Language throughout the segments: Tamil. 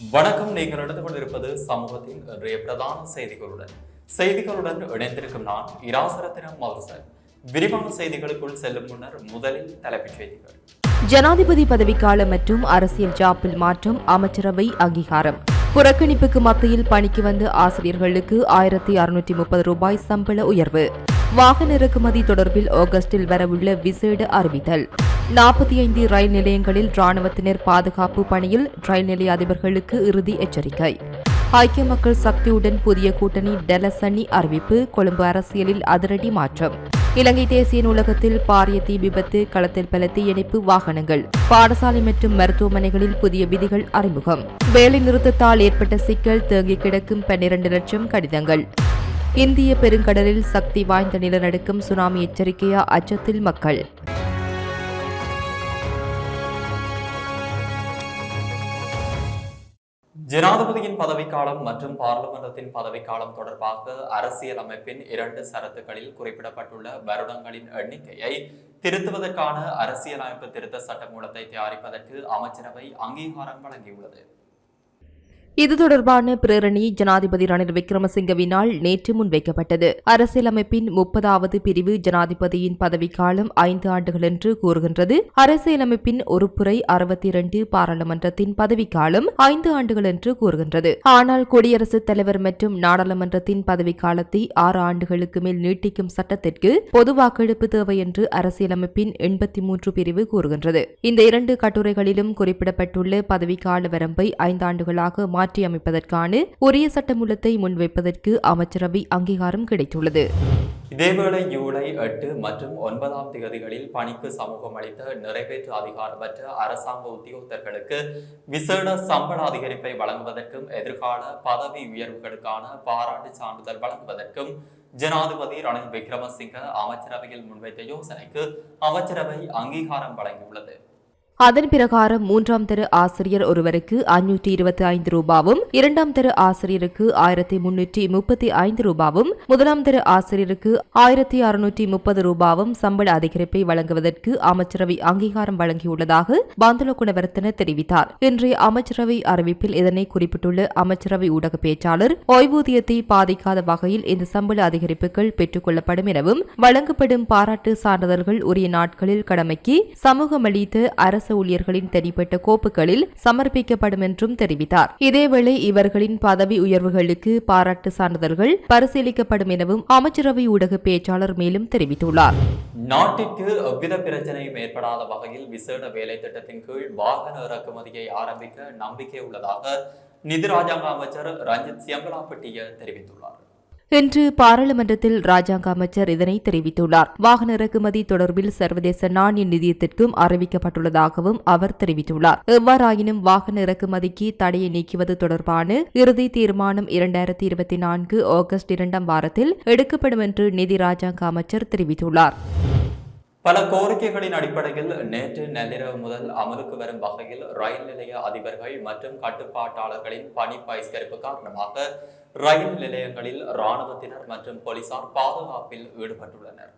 வணக்கம். நீங்கள் நடந்து கொண்டிருப்பது சமூகத்தின் இன்றைய பிரதான செய்திகளுடன். செய்திகளுடன் இணைந்திருக்கும் நான் இராசரத்தினம் மதுசன் விரிவான செய்திகளுக்குள் செல்லும் முன்னர் முதலில் தலைப்புச் செய்திகள். ஜனாதிபதி பதவிக்காலம் மற்றும் அரசியல் ஜாப்பில் மாற்றம் அமைச்சரவை அங்கீகாரம். புறக்கணிப்புக்கு மத்தியில் பணிக்கு வந்த ஆசிரியர்களுக்கு ஆயிரத்தி அறுநூற்றி முப்பது ரூபாய் சம்பள உயர்வு. வாகன இறக்குமதி தொடர்பில் ஆகஸ்டில் வரவுள்ள விசேட அறிவித்தல். நாற்பத்தி ஐந்து ரயில் நிலையங்களில் ராணுவத்தினர் பாதுகாப்பு பணியில் ரயில் நிலைய அதிபர்களுக்கு இறுதி எச்சரிக்கை. ஐக்கிய மக்கள் சக்தியுடன் புதிய கூட்டணி டெலசனி அறிவிப்பு கொழும்பு அரசியலில் அதிரடி மாற்றம். இலங்கை தேசிய நூலகத்தில் பாரிய தீ விபத்து களத்தில் பல தீயணைப்பு வாகனங்கள். பாடசாலை மற்றும் மருத்துவமனைகளில் புதிய விதிகள் அறிமுகம். வேலை நிறுத்தத்தால் ஏற்பட்ட சிக்கல் தேங்கி கிடக்கும் பன்னிரண்டு லட்சம் கடிதங்கள். இந்திய பெருங்கடலில் சக்தி வாய்ந்த நிலநடுக்கம் சுனாமி எச்சரிக்கையா? அச்சத்தில் மக்கள். ஜனாதிபதியின் பதவிக்காலம் மற்றும் பாராளுமன்றத்தின் பதவிக்காலம் தொடர்பாக அரசியல் அமைப்பின் இரண்டு சரத்துகளில் குறிப்பிடப்பட்டுள்ள வருடங்களின் எண்ணிக்கையை திருத்துவதற்கான அரசியலமைப்பு திருத்த சட்டமூலத்தை தயாரிப்பதற்கு அமைச்சரவை அங்கீகாரம் வழங்கியுள்ளது. இது தொடர்பான பிரேரணி ஜனாதிபதி ரணில் விக்ரமசிங்கவினால் நேற்று முன்வைக்கப்பட்டது. அரசியலமைப்பின் முப்பதாவது பிரிவு ஜனாதிபதியின் பதவிக்காலம் ஐந்து ஆண்டுகள் என்று கூறுகின்றது. அரசியலமைப்பின் ஒருபுறை அறுபத்தி இரண்டு பாராளுமன்றத்தின் பதவிக்காலம் ஐந்து ஆண்டுகள் என்று கூறுகின்றது. ஆனால் குடியரசுத் தலைவர் மற்றும் நாடாளுமன்றத்தின் பதவிக்காலத்தை ஆறு ஆண்டுகளுக்கு மேல் நீட்டிக்கும் சட்டத்திற்கு பொது வாக்கெடுப்பு தேவை என்று அரசியலமைப்பின் எண்பத்தி மூன்று பிரிவு கூறுகின்றது. இந்த இரண்டு கட்டுரைகளிலும் குறிப்பிடப்பட்டுள்ள பதவிக்கால வரம்பை ஐந்தாண்டுகளாக மாற்றி அமைப்பதற்கான உரிய சட்டமூலத்தை முன்வைப்பதற்கு அமைச்சரவை அங்கீகாரம் கிடைத்துள்ளது. இதேவேளை ஜூலை எட்டு மற்றும் ஒன்பதாம் தேதிகளில் பணிக்கு சமூகம் அளித்த நிறைவேற்று அதிகாரமற்ற அரசாங்க உத்தியோகத்தர்களுக்கு விசேட சம்பள அதிகரிப்பை வழங்குவதற்கும் எதிர்கால பதவி உயர்வுகளுக்கான பாராட்டு சான்றிதழ் வழங்குவதற்கும் ஜனாதிபதி ரணில் விக்ரமசிங்க அமைச்சரவையில் முன்வைத்த யோசனைக்கு அமைச்சரவை அங்கீகாரம் வழங்கியுள்ளது. அதன் பிரகாரம் மூன்றாம் தர ஆசிரியர் ஒருவருக்கு அஞ்சூற்றி இருபத்தி ஐந்து ரூபாவும் இரண்டாம் தர ஆசிரியருக்கு ஆயிரத்தி முன்னூற்றி முப்பத்தி ஐந்து ரூபாவும் முதலாம் தர ஆசிரியருக்கு ஆயிரத்தி அறுநூற்றி முப்பது ரூபாவும் சம்பள அதிகரிப்பை வழங்குவதற்கு அமைச்சரவை அங்கீகாரம் வழங்கியுள்ளதாக பந்துல குணவர்த்தன தெரிவித்தார். இன்றைய அமைச்சரவை அறிவிப்பில் இதனை குறிப்பிட்டுள்ள அமைச்சரவை ஊடக பேச்சாளர் ஓய்வூதியத்தை பாதிக்காத வகையில் இந்த சம்பள அதிகரிப்புகள் பெற்றுக் கொள்ளப்படும் எனவும் வழங்கப்படும் பாராட்டு சான்றிதழ்கள் உரிய நாட்களில் கடமைக்கு சமூகமளித்து அரசு அரசு ஊழியர்களின் தனிப்பட்ட கோப்புகளில் சமர்ப்பிக்கப்படும் என்றும் தெரிவித்தார். இதேவேளை இவர்களின் பதவி உயர்வுகளுக்கு பாராட்டு சான்றிதழ்கள் பரிசீலிக்கப்படும் எனவும் அமைச்சரவை ஊடக பேச்சாளர் மேலும் தெரிவித்துள்ளார். நாட்டிற்கு எவ்வித பிரச்சனையும் ஏற்படாத வகையில் விசேட வேலை திட்டத்தின் கீழ் வாகன இறக்குமதியை ஆரம்பிக்க நம்பிக்கை உள்ளதாக நிதி ராஜாங்க அமைச்சர் ரஞ்சித் சியம்பலாப்பட்டிய தெரிவித்துள்ளார். இன்று பாராளுமன்றத்தில் ராஜாங்க அமைச்சர் இதனை தெரிவித்துள்ளார். வாகன இறக்குமதி தொடர்பில் சர்வதேச நாணய நிதியத்திற்கும் அறிவிக்கப்பட்டுள்ளதாகவும் அவர் தெரிவித்துள்ளார். எவ்வாறாயினும் வாகன இறக்குமதிக்கு தடையை நீக்குவது தொடர்பான இறுதி தீர்மானம் இரண்டாயிரத்தி இருபத்தி நான்கு ஆகஸ்ட் இரண்டாம் வாரத்தில் எடுக்கப்படும் என்று நிதி ராஜாங்க அமைச்சர் தெரிவித்துள்ளார். பல கோரிக்கைகளின் அடிப்படையில் நேற்று நள்ளிரவு முதல் அமலுக்கு வரும் வகையில் ரயில் நிலைய அதிபர்கள் மற்றும் கட்டுப்பாட்டாளர்களின் பணி பயிஸ்கரிப்பு காரணமாக ரயில் நிலையங்களில் இராணுவத்தினர் மற்றும் போலீசார் பாதுகாப்பில் ஈடுபட்டுள்ளனர்.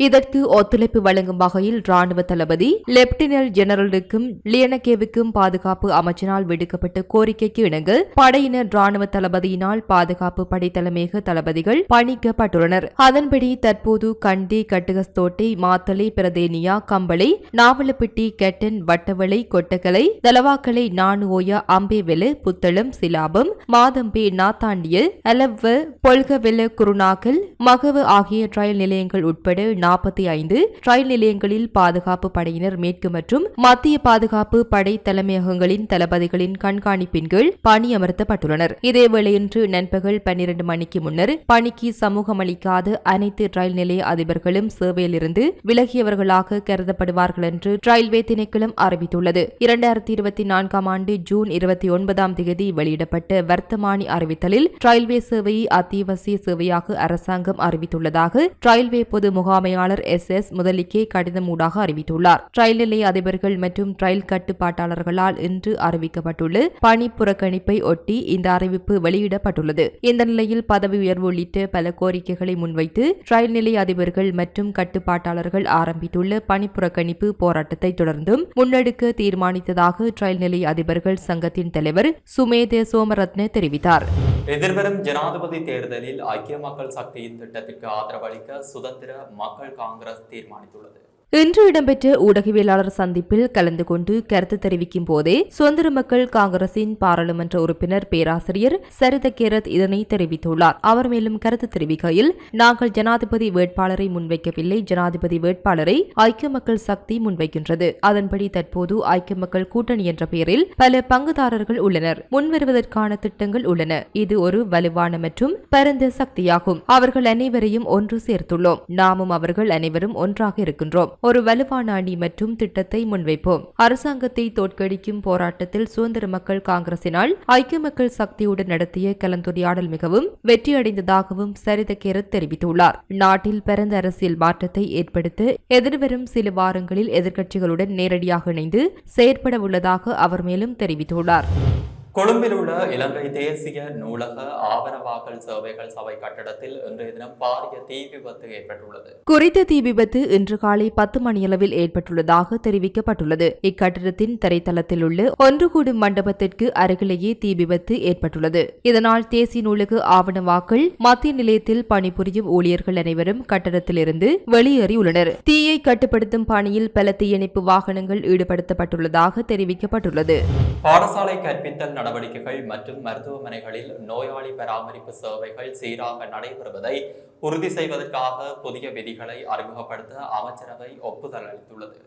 இதற்கு ஒத்துழைப்பு வழங்கும் வகையில் ராணுவ தளபதி லெப்டினன்ட் ஜெனரலுக்கும் லியனகேவுக்கும் பாதுகாப்பு அமைச்சினால் விடுக்கப்பட்ட கோரிக்கைக்கு இணங்க படையினர் ராணுவ தளபதியினால் பாதுகாப்பு படை தலைமையக தளபதிகள் பணிக்கப்பட்டுள்ளனர். அதன்படி தற்போது கண்டி கட்டுகஸ்தோட்டை மாத்தலை பிரதேனியா கம்பளை நாவலப்பிட்டி கெட்டன் வட்டவளை கொட்டக்கலை தலவாக்கலை நானுஓயா அம்பேவெலு புத்தளம் சிலாபம் மாதம்பே நாத்தாண்டிய அலவ்வ பொல்கவெல குருநாகல் மகவு ஆகிய ரயில் நிலையங்கள் உட்பட நாற்பத்தி ஐந்து ரயில் நிலையங்களில் பாதுகாப்பு படையினர் மேற்கு மற்றும் மத்திய பாதுகாப்பு படை தலைமையகங்களின் தளபதிகளின் கண்காணிப்பின் கீழ் பணியமர்த்தப்பட்டுள்ளனர். இதேவேளை இன்று நண்பகல் பன்னிரண்டு மணிக்கு முன்னர் பணிக்கு சமூகம் அளிக்காத அனைத்து ரயில் நிலைய அதிபர்களும் சேவையிலிருந்து விலகியவர்களாக கருதப்படுவார்கள் என்று ரயில்வே திணைக்களம் அறிவித்துள்ளது. இரண்டாயிரத்தி இருபத்தி நான்காம் ஆண்டு ஜூன் இருபத்தி ஒன்பதாம் தேதி வெளியிடப்பட்ட வர்த்தமானி அறிவித்தலில் ரயில்வே சேவையை அத்தியாவசிய சேவையாக அரசாங்கம் அறிவித்துள்ளதாக ரயில்வே பொது முகாமை ஆணையாளர் எஸ் எஸ் முதலிக்கே கடிதம் ஊடாக அறிவித்துள்ளார். ரயில் நிலைய அதிபர்கள் மற்றும் ரயில் கட்டுப்பாட்டாளர்களால் இன்று அறிவிக்கப்பட்டுள்ள பணி புறக்கணிப்பை ஒட்டி இந்த அறிவிப்பு வெளியிடப்பட்டுள்ளது. இந்த நிலையில் பதவி உயர்வு உள்ளிட்ட பல கோரிக்கைகளை முன்வைத்து ரயில் நிலைய அதிபர்கள் மற்றும் கட்டுப்பாட்டாளர்கள் ஆரம்பித்துள்ள பணி புறக்கணிப்பு போராட்டத்தை தொடர்ந்தும் முன்னெடுக்க தீர்மானித்ததாக ரயில் நிலைய அதிபர்கள் சங்கத்தின் தலைவர் சுமேதே சோமரத்ன தெரிவித்தார். எதிர்வரும் ஜனாதிபதி தேர்தலில் ஐக்கிய மக்கள் சக்தியின் திட்டத்திற்கு ஆதரவளிக்க சுதந்திர மக்கள் காங்கிரஸ் தீர்மானித்துள்ளது. இன்று இடம்பெற்ற ஊடகவியலாளர் சந்திப்பில் கலந்து கொண்டு கருத்து தெரிவிக்கும் போதே சுதந்திர மக்கள் காங்கிரசின் பாராளுமன்ற உறுப்பினர் பேராசிரியர் சரித கேரத் இதனை தெரிவித்துள்ளார். அவர் மேலும் கருத்து தெரிவிக்கையில் நாங்கள் ஜனாதிபதி வேட்பாளரை முன்வைக்கவில்லை. ஜனாதிபதி வேட்பாளரை ஐக்கிய மக்கள் சக்தி முன்வைக்கின்றது. அதன்படி தற்போது ஐக்கிய மக்கள் கூட்டணி என்ற பெயரில் பல பங்குதாரர்கள் உள்ளனர். முன்வருவதற்கான திட்டங்கள் உள்ளன. இது ஒரு வலுவான மற்றும் பரந்த சக்தியாகும். அவர்கள் அனைவரையும் ஒன்று சேர்த்துள்ளோம். நாமும் அவர்கள் அனைவரும் ஒன்றாக இருக்கின்றோம். ஒரு வலுவான அணி மற்றும் திட்டத்தை முன்வைப்போம். அரசாங்கத்தை தோற்கடிக்கும் போராட்டத்தில் சுதந்திர மக்கள் காங்கிரசினால் ஐக்கிய மக்கள் சக்தியுடன் நடத்திய கலந்துரையாடல் மிகவும் வெற்றியடைந்ததாகவும் சரித கேரத் தெரிவித்துள்ளார். நாட்டில் பிறந்த அரசியல் மாற்றத்தை ஏற்படுத்த எதிர்வரும் சில வாரங்களில் எதிர்க்கட்சிகளுடன் நேரடியாக இணைந்து செயற்பட உள்ளதாக அவர் மேலும் தெரிவித்துள்ளார். கொழும்பில் உள்ள இலங்கை தேசிய நூலக ஆவணவாக்கல் சேவைகள் சபை கட்டடத்தில் இன்றைய தினம் பாரிய தீ விபத்து ஏற்பட்டுள்ளது. குறித்த தீ விபத்து இன்று காலை பத்து மணியளவில் ஏற்பட்டுள்ளதாக தெரிவிக்கப்பட்டுள்ளது. இக்கட்டிடத்தின் தரைத்தளத்தில் உள்ள ஒன்று கூடும் மண்டபத்திற்கு அருகிலேயே தீ விபத்து ஏற்பட்டுள்ளது. இதனால் தேசிய நூலக ஆவணவாக்கல் மத்திய நிலையத்தில் பணிபுரியும் ஊழியர்கள் அனைவரும் கட்டடத்திலிருந்து வெளியேறியுள்ளனர். தீயை கட்டுப்படுத்தும் பணியில் பல தீயணைப்பு வாகனங்கள் ஈடுபடுத்தப்பட்டுள்ளதாக தெரிவிக்கப்பட்டுள்ளது. பாடசாலை கற்பித்தல் நடவடிக்கைகள் மற்றும் மருத்துவமனைகளில் நோயாளி பராமரிப்பு சேவைகள் சீராக நடைபெறுவதை உறுதி செய்வதற்காக புதிய விதிகளை அறிமுகப்படுத்த அமைச்சரவை ஒப்புதல் அளித்துள்ளது.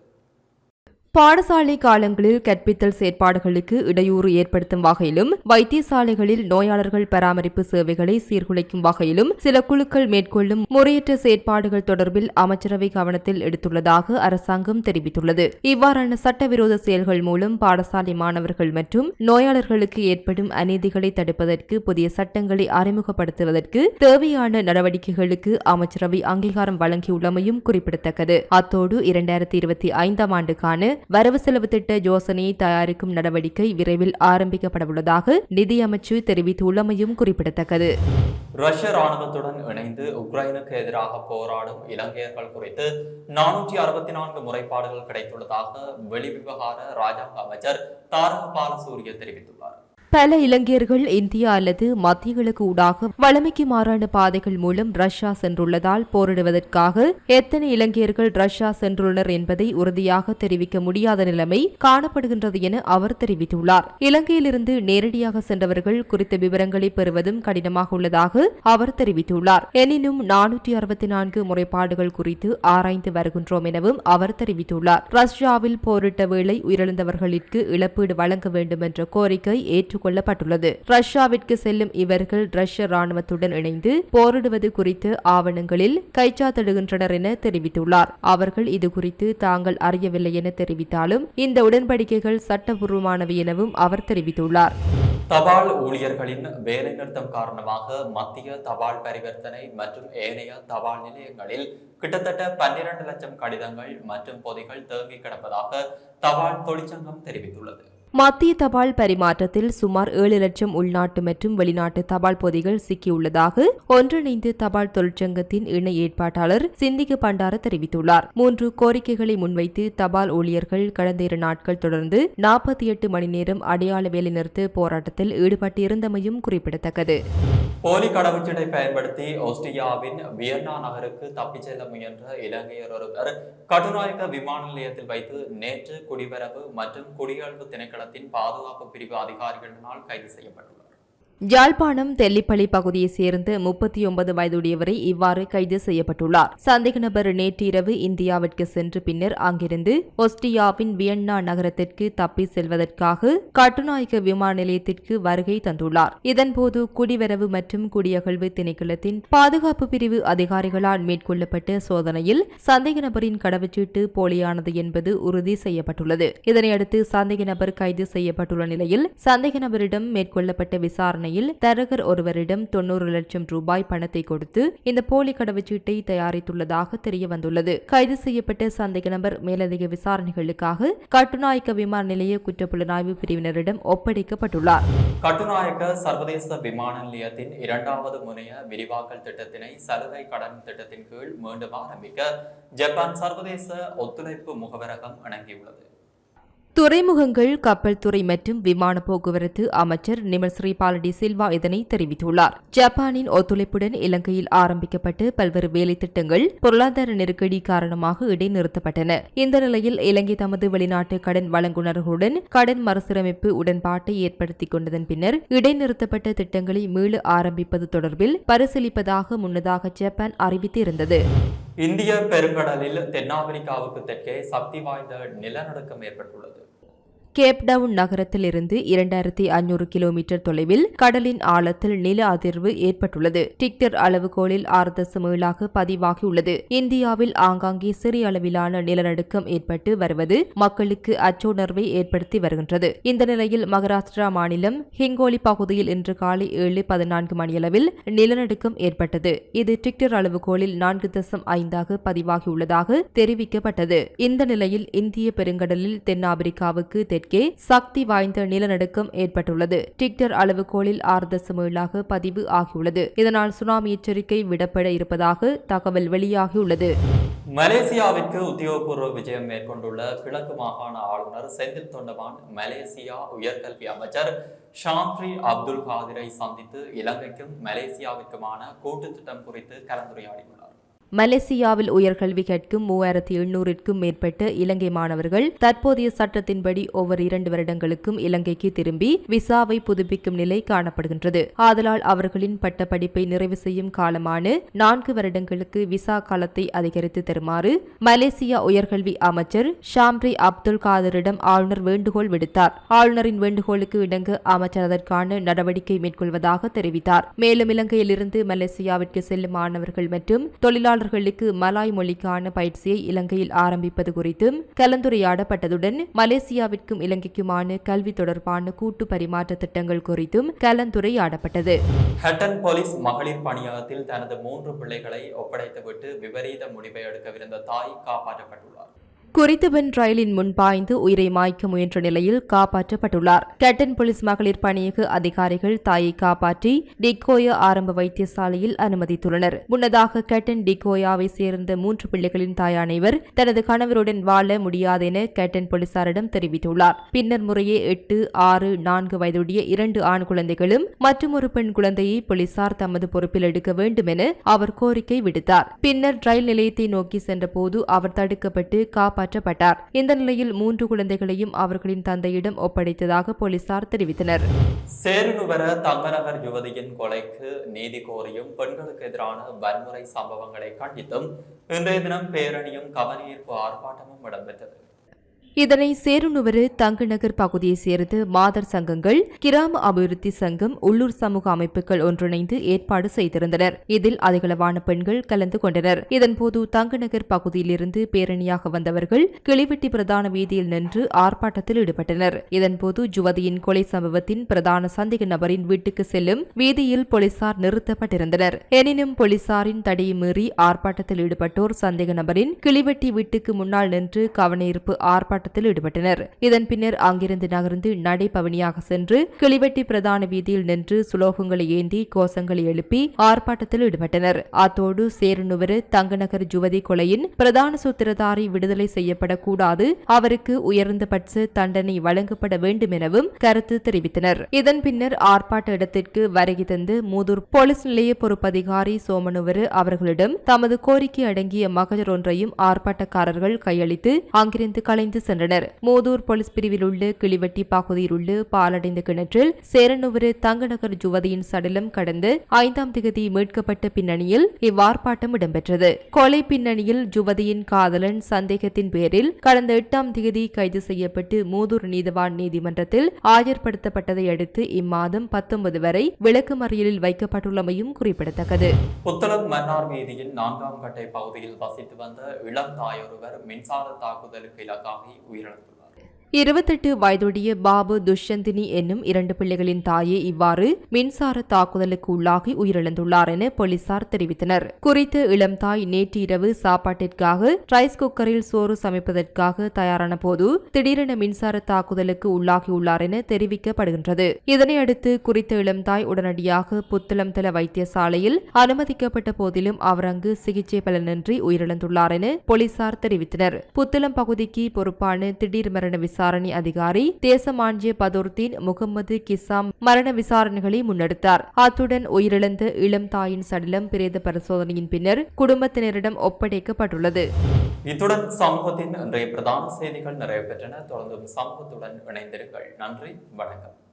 பாடசாலை காலங்களில் கற்பித்தல் செயற்பாடுகளுக்கு இடையூறு ஏற்படுத்தும் வகையிலும் வைத்தியசாலைகளில் நோயாளர்கள் பராமரிப்பு சேவைகளை சீர்குலைக்கும் வகையிலும் சில குழுக்கள் மேற்கொள்ளும் முறையற்ற செயற்பாடுகள் தொடர்பில் அமைச்சரவை கவனத்தில் எடுத்துள்ளதாக அரசாங்கம் தெரிவித்துள்ளது. இவ்வாறான சட்டவிரோத செயல்கள் மூலம் பாடசாலை மாணவர்கள் மற்றும் நோயாளர்களுக்கு ஏற்படும் அநீதிகளை தடுப்பதற்கு புதிய சட்டங்களை அறிமுகப்படுத்துவதற்கு தேவையான நடவடிக்கைகளுக்கு அமைச்சரவை அங்கீகாரம் வழங்கியுள்ளமையும் குறிப்பிடத்தக்கது. அத்தோடு இரண்டாயிரத்தி இருபத்தி ஐந்தாம் ஆண்டுக்கான வரவு செலவு திட்ட யோசனையை தயாரிக்கும் நடவடிக்கை விரைவில் ஆரம்பிக்கப்படவுள்ளதாக நிதியமைச்சு தெரிவித்துள்ளமையும் குறிப்பிடத்தக்கது. ரஷ்ய ராணுவத்துடன் இணைந்து உக்ரைனுக்கு எதிராக போராடும் இலங்கையர்கள் குறித்து நானூற்றி அறுபத்தி நான்கு முறைப்பாடுகள் கிடைத்துள்ளதாக வெளிவிவகார ராஜாங்க அமைச்சர் தாரக பாலசூரிய தெரிவித்துள்ளார். பல இலங்கையர்கள் இந்தியா அல்லது மத்திய கிழக்கு ஊடாக வளமைக்கு மாறான பாதைகள் மூலம் ரஷ்யா சென்றுள்ளதால் போரிடுவதற்காக எத்தனை இலங்கையர்கள் ரஷ்யா சென்றுள்ளனர் என்பதை உறுதியாக தெரிவிக்க முடியாத நிலைமை காணப்படுகின்றது என அவர் தெரிவித்துள்ளார். இலங்கையிலிருந்து நேரடியாக சென்றவர்கள் குறித்த விவரங்களை பெறுவதும் கடினமாக உள்ளதாக அவர் தெரிவித்துள்ளார். எனினும் நானூற்றி அறுபத்தி நான்கு முறைப்பாடுகள் குறித்து ஆராய்ந்து வருகின்றோம் எனவும் அவர் தெரிவித்துள்ளார். ரஷ்யாவில் போரிட்ட வேளை உயிரிழந்தவர்களுக்கு இழப்பீடு வழங்க வேண்டும் என்ற கோரிக்கை ஏற்று ஏற்றுக்கொள்ளப்பட்டுள்ளது. ரஷ்யாவிற்கு செல்லும் இவர்கள் ரஷ்ய ராணுவத்துடன் இணைந்து போரிடுவது குறித்து ஆவணங்களில் கைச்சாத்திடுகின்றனர் என தெரிவித்துள்ளார். அவர்கள் இது குறித்து தாங்கள் அறியவில்லை என தெரிவித்தாலும் இந்த உடன்படிக்கைகள் சட்டபூர்வமானவை எனவும் அவர் தெரிவித்துள்ளார். தபால் ஊழியர்களின் வேலைநிறுத்தம் காரணமாக மத்திய தபால் பரிவர்த்தனை மற்றும் ஏனைய தபால் நிலையங்களில் கிட்டத்தட்ட பன்னிரண்டு லட்சம் கடிதங்கள் மற்றும் பொதிகள் தேங்கி கிடப்பதாக தபால் தொழிற்சங்கம் தெரிவித்துள்ளது. மத்திய தபால் பரிமாற்றத்தில் சுமார் ஏழு லட்சம் உள்நாட்டு மற்றும் வெளிநாட்டு தபால் பொதிகள் சிக்கியுள்ளதாக ஒன்றிணைந்து தபால் தொழிற்சங்கத்தின் இணை ஏற்பாட்டாளர் சிந்திக்கு பண்டார தெரிவித்துள்ளார். மூன்று கோரிக்கைகளை முன்வைத்து தபால் ஊழியர்கள் கடந்த இரு நாட்கள் தொடர்ந்து நாற்பத்தி எட்டு மணி நேரம் அடையாள வேலைநிறுத்த போராட்டத்தில் ஈடுபட்டிருந்தமையும் குறிப்பிடத்தக்கது. போலி கடவுச்சீட்டை பயன்படுத்தி ஆஸ்திரியாவின் வியன்னா நகருக்கு தப்பிச் செல்ல முயன்ற இலங்கையர் ஒருவர் கட்டுநாயக்க விமான நிலையத்தில் வைத்து நேற்று குடிவரவு மற்றும் குடியல்பு திணைக்களத்தின் பாதுகாப்பு பிரிவு அதிகாரிகளினால் கைது செய்யப்பட்டுள்ளார் யாழ்ப்பாணம் தெல்லிப்பள்ளி பகுதியைச் சேர்ந்த முப்பத்தி ஒன்பது வயதுடையவரை இவ்வாறு கைது செய்யப்பட்டுள்ளார். சந்தேக நபர் நேற்றிரவு இந்தியாவிற்கு சென்று பின்னர் அங்கிருந்து ஒஸ்டியாவின் வியன்னா நகரத்திற்கு தப்பி செல்வதற்காக கட்டுநாயக்க விமான நிலையத்திற்கு வருகை தந்துள்ளார். இதன்போது குடிவரவு மற்றும் குடியகழ்வு திணைக்களத்தின் பாதுகாப்பு பிரிவு அதிகாரிகளால் மேற்கொள்ளப்பட்ட சோதனையில் சந்தேக நபரின் கடவுச்சீட்டு போலியானது என்பது உறுதி செய்யப்பட்டுள்ளது. இதனையடுத்து சந்தேக நபர் கைது செய்யப்பட்டுள்ள நிலையில் சந்தேக நபரிடம் மேற்கொள்ளப்பட்ட விசாரணை விசாரணையில் தரகர் ஒருவரிடம் தொன்னூறு லட்சம் ரூபாய் பணத்தை கொடுத்து இந்த போலி கடவுச்சீட்டை தயாரித்துள்ளதாக தெரிய வந்துள்ளது கைது செய்யப்பட்ட சந்தேக நபர் மேலதிக விசாரணைகளுக்காக கட்டுநாயக்க விமான நிலைய குற்றப்புலனாய்வு பிரிவினரிடம் ஒப்படைக்கப்பட்டுள்ளார். கட்டுநாயக்க சர்வதேச விமான நிலையத்தின் இரண்டாவது முனைய விரிவாக்கல் திட்டத்தினை சலுகை கடன் திட்டத்தின் கீழ் மீண்டும் ஆரம்பிக்க ஜப்பான் சர்வதேச ஒத்துழைப்பு முகவரகம் அணங்கியுள்ளது துறைமுகங்கள் கப்பல் துறை மற்றும் விமான போக்குவரத்து அமைச்சர் நிமல் ஸ்ரீபாலடி சில்வா இதனை தெரிவித்துள்ளார். ஜப்பானின் ஒத்துழைப்புடன் இலங்கையில் ஆரம்பிக்கப்பட்டு பல்வேறு வேலை திட்டங்கள் பொருளாதார நெருக்கடி காரணமாக இடைநிறுத்தப்பட்டன. இந்த நிலையில் இலங்கை தமது வெளிநாட்டு கடன் வழங்குநர்களுடன் கடன் மறுசீரமைப்பு உடன்பாட்டை ஏற்படுத்திக் கொண்டதன் பின்னர் இடைநிறுத்தப்பட்ட திட்டங்களை மீள ஆரம்பிப்பது தொடர்பில் பரிசீலிப்பதாக முன்னதாக ஜப்பான் அறிவித்திருந்தது. இந்திய பெருங்கடலில் தென்னாப்பிரிக்காவுக்கு தெற்கே சக்தி வாய்ந்த நிலநடுக்கம் ஏற்பட்டுள்ளது. கேப்டவுன் நகரத்திலிருந்து இரண்டாயிரத்தி ஐநூறு கிலோமீட்டர் தொலைவில் கடலின் ஆழத்தில் நில அதிர்வு ஏற்பட்டுள்ளது. டிக்டர் அளவுகோலில் ஆறு தசம் ஏழாக பதிவாகியுள்ளது. இந்தியாவில் ஆங்காங்கே சிறிய அளவிலான நிலநடுக்கம் ஏற்பட்டு வருவது மக்களுக்கு அச்சுணர்வை ஏற்படுத்தி வருகின்றது. இந்த நிலையில் மகாராஷ்டிரா மாநிலம் ஹிங்கோலி பகுதியில் இன்று காலை ஏழு பதினான்கு மணியளவில் நிலநடுக்கம் ஏற்பட்டது. இது டிக்டர் அளவுகோலில் நான்கு தசம் ஐந்தாக பதிவாகியுள்ளதாக தெரிவிக்கப்பட்டது. இந்த நிலையில் இந்திய பெருங்கடலில் தென்னாப்பிரிக்காவுக்கு தெற்கே சக்தி வாய்ந்த நிலநடுக்கம் ஏற்பட்டுள்ளது. டிக்டர் அளவுகோலில் ஆறு தசமேழாக பதிவு ஆகியுள்ளது. இதனால் சுனாமி எச்சரிக்கை விடப்பட இருப்பதாக தகவல் வெளியாகியுள்ளது. மலேசியாவிற்கு உத்தியோகபூர்வ விஜயம் மேற்கொண்டுள்ள கிழக்கு மாகாண ஆளுநர் செந்தில் தொண்டமான் மலேசியா உயர்கல்வி அமைச்சர் ஷாம்ரி அப்துல் காதிரை சந்தித்து இலங்கைக்கும் மலேசியாவிற்குமான கூட்டு திட்டம் குறித்து கலந்துரையாடியுள்ளார். மலேசியாவில் உயர்கல்வி கற்கும் மூவாயிரத்தி எண்ணூறிற்கும் மேற்பட்ட இலங்கை மாணவர்கள் தற்போதைய சட்டத்தின்படி ஒவ்வொரு இரண்டு வருடங்களுக்கும் இலங்கைக்கு திரும்பி விசாவை புதுப்பிக்கும் நிலை காணப்படுகின்றது. ஆதலால் அவர்களின் பட்டப்படிப்பை நிறைவு செய்யும் காலமான நான்கு வருடங்களுக்கு விசா காலத்தை அதிகரித்து தருமாறு மலேசியா உயர்கல்வி அமைச்சர் ஷாம்ரி அப்துல் காதரிடம் ஆளுநர் வேண்டுகோள் விடுத்தார். ஆளுநரின் வேண்டுகோளுக்கு இணங்க அமைச்சர் அதற்கான நடவடிக்கை மேற்கொள்வதாக தெரிவித்தார். மேலும் இலங்கையிலிருந்து மலேசியாவிற்கு செல்லும் மாணவர்கள் மற்றும் தொழிலாளர் தொழிலாளர்களுக்கு மலாய் மொழிக்கான பயிற்சியை இலங்கையில் ஆரம்பிப்பது குறித்தும் கலந்துரையாடப்பட்டதுடன் மலேசியாவிற்கும் இலங்கைக்குமான கல்வி தொடர்பான கூட்டு பரிமாற்ற திட்டங்கள் குறித்தும் கலந்துரையாடப்பட்டது. ஹட்டன் போலீஸ் மகளிர் பணியகத்தில் தனது மூன்று பிள்ளைகளை ஒப்படைத்துவிட்டு விபரீத முடிவை எடுக்கவிருந்த தாய் காப்பாற்றப்பட்டுள்ளார். குறித்த பெண் ரயிலின் முன் பாய்ந்து உயிரை மாய்க்க முயன்ற நிலையில் காப்பாற்றப்பட்டுள்ளார். கேட்டன் போலீஸ் மகளிர் பணியக அதிகாரிகள் தாயை காப்பாற்றி டிகோயா ஆரம்ப வைத்தியசாலையில் அனுமதித்துள்ளனர். முன்னதாக கேட்டன் டிகோயாவை சேர்ந்த மூன்று பிள்ளைகளின் தாயான இவர் தனது கணவருடன் வாழ முடியாதென கேட்டன் போலீசாரிடம் தெரிவித்துள்ளார். பின்னர் முறையே எட்டு ஆறு நான்கு வயதுடைய இரண்டு ஆண் குழந்தைகளும் மற்றும் ஒரு பெண் குழந்தையை போலீசார் தமது பொறுப்பில் எடுக்க வேண்டும் என அவர் கோரிக்கை விடுத்தார். பின்னர் ரயில் நிலையத்தை நோக்கி சென்றபோது அவர் தடுக்கப்பட்டு காப்பாற்றப்பட்டார் இந்த நிலையில் மூன்று குழந்தைகளையும் அவர்களின் தந்தையிடம் ஒப்படைத்ததாக போலீசார் தெரிவித்தனர். சேருநுவர தங்கநகர் யுவதியின் கொலைக்கு நீதி கோரியும் பெண்களுக்கு எதிரான வன்முறை சம்பவங்களை கண்டித்தும் இன்றைய தினம் பேரணியும் கவனஈர்ப்பு ஆர்ப்பாட்டமும் இடம்பெற்றது. இதனை சேருநுவரு தங்குநகர் பகுதியைச் சேர்ந்த மாதர் சங்கங்கள் கிராம அபிவிருத்தி சங்கம் உள்ளூர் சமூக அமைப்புகள் ஒன்றிணைந்து ஏற்பாடு செய்திருந்தனர். இதில் அதிகளவான பெண்கள் கலந்து கொண்டனர். இதன்போது தங்குநகர் பகுதியிலிருந்து பேரணியாக வந்தவர்கள் கிளிவெட்டி பிரதான வீதியில் நின்று ஆர்ப்பாட்டத்தில் ஈடுபட்டனர். இதன்போது ஜுவதியின் கொலை சம்பவத்தின் பிரதான சந்தேக நபரின் வீட்டுக்கு செல்லும் வீதியில் போலீசார் நிறுத்தப்பட்டிருந்தனர். எனினும் போலீசாரின் தடையை மீறி ஆர்ப்பாட்டத்தில் ஈடுபட்டோர் சந்தேக நபரின் கிளிவெட்டி வீட்டுக்கு முன்னால் நின்று கவனஈர்ப்பு ஆர்ப்பாட்டத்தில் ஈடுபட்டனர். இதன் பின்னர் அங்கிருந்து நகர்ந்து நடைபவனியாக சென்று கிளிவெட்டி பிரதான வீதியில் நின்று சுலோகங்களை ஏந்தி கோஷங்களை எழுப்பி ஆர்ப்பாட்டத்தில் ஈடுபட்டனர். அத்தோடு சேருநுவர் தங்கநகர் ஜுவதி கொலையின் பிரதான சூத்திரதாரி விடுதலை செய்யப்படக்கூடாது அவருக்கு உயர்ந்தபட்ச தண்டனை வழங்கப்பட வேண்டும் எனவும் கருத்து தெரிவித்தனர். இதன் பின்னர் ஆர்ப்பாட்ட இடத்திற்கு வருகை தந்து மூதூர் போலீஸ் நிலைய பொறுப்பதிகாரி சோமனுவரு அவர்களிடம் தமது கோரிக்கை அடங்கிய மகஜர் ஒன்றையும் ஆர்ப்பாட்டக்காரர்கள் கையளித்து அங்கிருந்து கலைந்து சென்றனர். மூதூர் போலீஸ் பிரிவில் உள்ள கிளிவெட்டி பகுதியில் உள்ள பாலடைந்த கிணற்றில் சேரனுவரு தங்கநகர் ஜுவதியின் சடலம் கடந்த ஐந்தாம் திகதி மீட்கப்பட்ட பின்னணியில் இவ்வார்ப்பாட்டம் இடம்பெற்றது. கொலை பின்னணியில் ஜுவதியின் காதலன் சந்தேகத்தின் பேரில் கடந்த எட்டாம் திகதி கைது செய்யப்பட்டு மூதூர் நீதவான் நீதிமன்றத்தில் ஆஜர்படுத்தப்பட்டதை அடுத்து இம்மாதம் பத்தொன்பது வரை விளக்கு மறியலில் வைக்கப்பட்டுள்ளமையும் குறிப்பிடத்தக்கது. புத்தளம் மன்னார் வீதியின் நான்காம் கட்டை பகுதியில் வசித்து வந்த இளம் தாயொருவர் மின்சார தாக்குதலுக்கு இலக்காகி உயிரிழந்துள்ளார் இருபத்தெட்டு வயதுடைய பாபு துஷ்யந்தினி என்னும் இரண்டு பிள்ளைகளின் தாயே இவ்வாறு மின்சார தாக்குதலுக்கு உள்ளாகி உயிரிழந்துள்ளார் என போலீசார் தெரிவித்தனர். குறித்த இளம் தாய் நேற்று இரவு சாப்பாட்டிற்காக ரைஸ் குக்கரில் சோறு சமைப்பதற்காக தயாரான போது திடீரென மின்சார தாக்குதலுக்கு உள்ளாகியுள்ளார் என தெரிவிக்கப்படுகின்றது. இதனையடுத்து குறித்த இளம் தாய் உடனடியாக புத்தளம்தல வைத்தியசாலையில் அனுமதிக்கப்பட்ட போதிலும் அவர் அங்கு சிகிச்சை பலனின்றி உயிரிழந்துள்ளார் என போலீசார் தெரிவித்தனர். புத்தளம் பகுதிக்கு பொறுப்பான திடீர் மரண விசாரணை விசாரணை அதிகாரி தேசமாஞ்சிய பதோர்தீன் முகமது கிசாம் மரண விசாரணைகளை முன்னெடுத்தார். அத்துடன் உயிரிழந்த இளம் தாயின் சடலம் பிரேத பரிசோதனையின் பின்னர் குடும்பத்தினரிடம் ஒப்படைக்கப்பட்டுள்ளது. இத்துடன் சமூகத்தின் இன்றைய பிரதான செய்திகள் நிறைவு பெற்றன. தொடர்ந்தும் சமூகத்துடன் இணைந்திருங்கள். நன்றி. வணக்கம்.